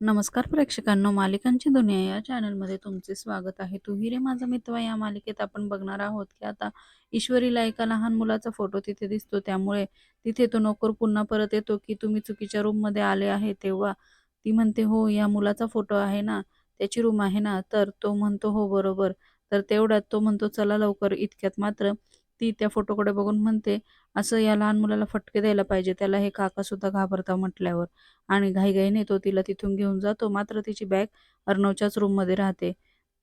नमस्कार प्रेक्षकांनो मालिकांची दुनिया या चॅनलमध्ये तुमचे स्वागत आहे. तू रे माझा मित्र या मालिकेत आपण बघणार आहोत की आता ईश्वरीला एका लहान मुलाचा फोटो तिथे दिसतो. त्यामुळे तिथे तो नोकर पुन्हा परत येतो की तुम्ही चुकीच्या रूममध्ये आले आहे तेव्हा ती म्हणते हो या मुलाचा फोटो आहे ना त्याची रूम आहे ना. तर तो म्हणतो हो बरोबर. तर तेवढ्यात तो म्हणतो चला लवकर. इतक्यात मात्र ती त्या फोटोकडे बघून म्हणते असं या लहान मुलाला फटके द्यायला पाहिजे त्याला हे काका सुद्धा घाबरता म्हटल्यावर. आणि घाईघाईने तो तिला तिथून घेऊन जातो मात्र तिची बॅग अर्णवच्याच रूममध्ये राहते.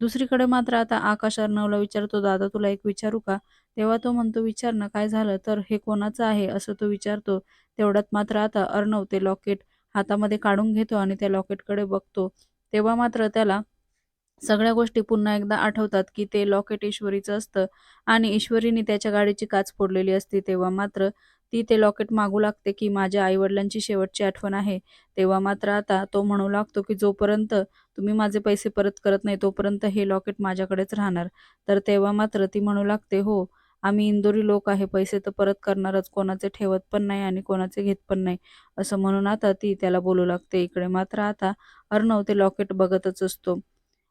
दुसरीकडे मात्र आता आकाश अर्णवला विचारतो दादा तुला एक विचारू का? तेव्हा तो म्हणतो विचार ना काय झालं? तर हे कोणाचं आहे? असं तो विचारतो. तेवढ्यात मात्र आता अर्णव ते लॉकेट हातामध्ये काढून घेतो आणि त्या लॉकेटकडे बघतो. तेव्हा मात्र त्याला सगळ्या गोष्टी पुन्हा एकदा आठवतात की ते लॉकेट ईश्वरीचं असतं आणि ईश्वरीने त्याच्या गाडीची काच फोडलेली असते तेव्हा मात्र ती ते लॉकेट मागू लागते की माझ्या आईवडिलांची शेवटची आठवण आहे. तेव्हा मात्र आता तो म्हणू लागतो की जोपर्यंत तुम्ही माझे पैसे परत करत नाही तोपर्यंत हे लॉकेट माझ्याकडेच राहणार. तर तेव्हा मात्र ती म्हणू लागते हो आम्ही इंदोरी लोक आहे पैसे तर परत करणारच कोणाचे ठेवत पण नाही आणि कोणाचे घेत पण नाही. असं म्हणून आता ती त्याला बोलू लागते. इकडे मात्र आता अर्णव ते लॉकेट बघतच असतो.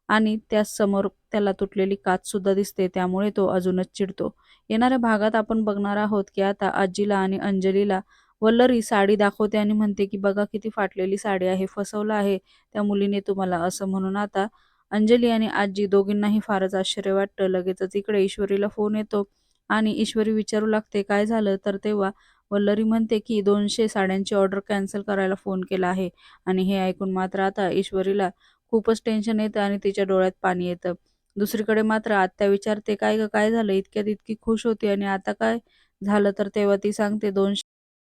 आणि त्यासमोर त्याला तुटलेली काच सुद्धा दिसते त्यामुळे तो अजूनच चिडतो. येणाऱ्या भागात आपण बघणार आहोत की आता आजीला आणि अंजलीला वल्लरी साडी दाखवते आणि म्हणते की बघा किती फाटलेली साडी आहे फसवलं आहे त्या मुलीने तुम्हाला असं म्हणून आता अंजली आणि आजी दोघींनाही फारच आश्चर्य वाटतं. लगेचच इकडे ईश्वरीला फोन येतो आणि ईश्वरी विचारू लागते काय झालं? तर तेव्हा वल्लरी म्हणते की दोनशे साड्यांची ऑर्डर कॅन्सल करायला फोन केला आहे. आणि हे ऐकून मात्र आता ईश्वरीला खूपच टेन्शन येतं आणि तिच्या डोळ्यात पाणी येतं. दुसरीकडे मात्र आत्या विचारते काय ग काय झालं? इतक्यात इतकी खुश होती आणि आता काय झालं? तर तेव्हा ती सांगते दोनशे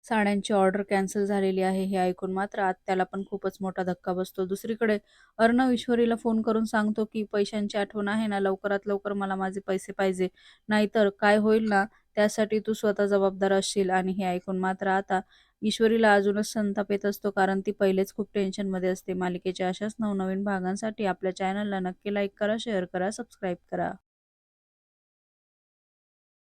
साड्यांची ऑर्डर कॅन्सल झालेली आहे हे ऐकून मात्र आत्याला पण खूपच मोठा धक्का बसतो. दुसरीकडे अर्णव ईश्वरीला फोन करून सांगतो की पैशांची आठवण आहे ना लवकरात लवकर मला माझे पैसे पाहिजे. नाहीतर काय होईल ना त्यासाठी तू स्वतः जबाबदार असशील. आणि हे ऐकून मात्र आता ईश्वरीला अजूनच संताप येत असतो कारण ती पहिलेच खूप टेन्शनमध्ये असते. मालिकेच्या अशाच नवनवीन भागांसाठी आपल्या चॅनलला नक्की लाईक करा शेअर करा सबस्क्राईब करा.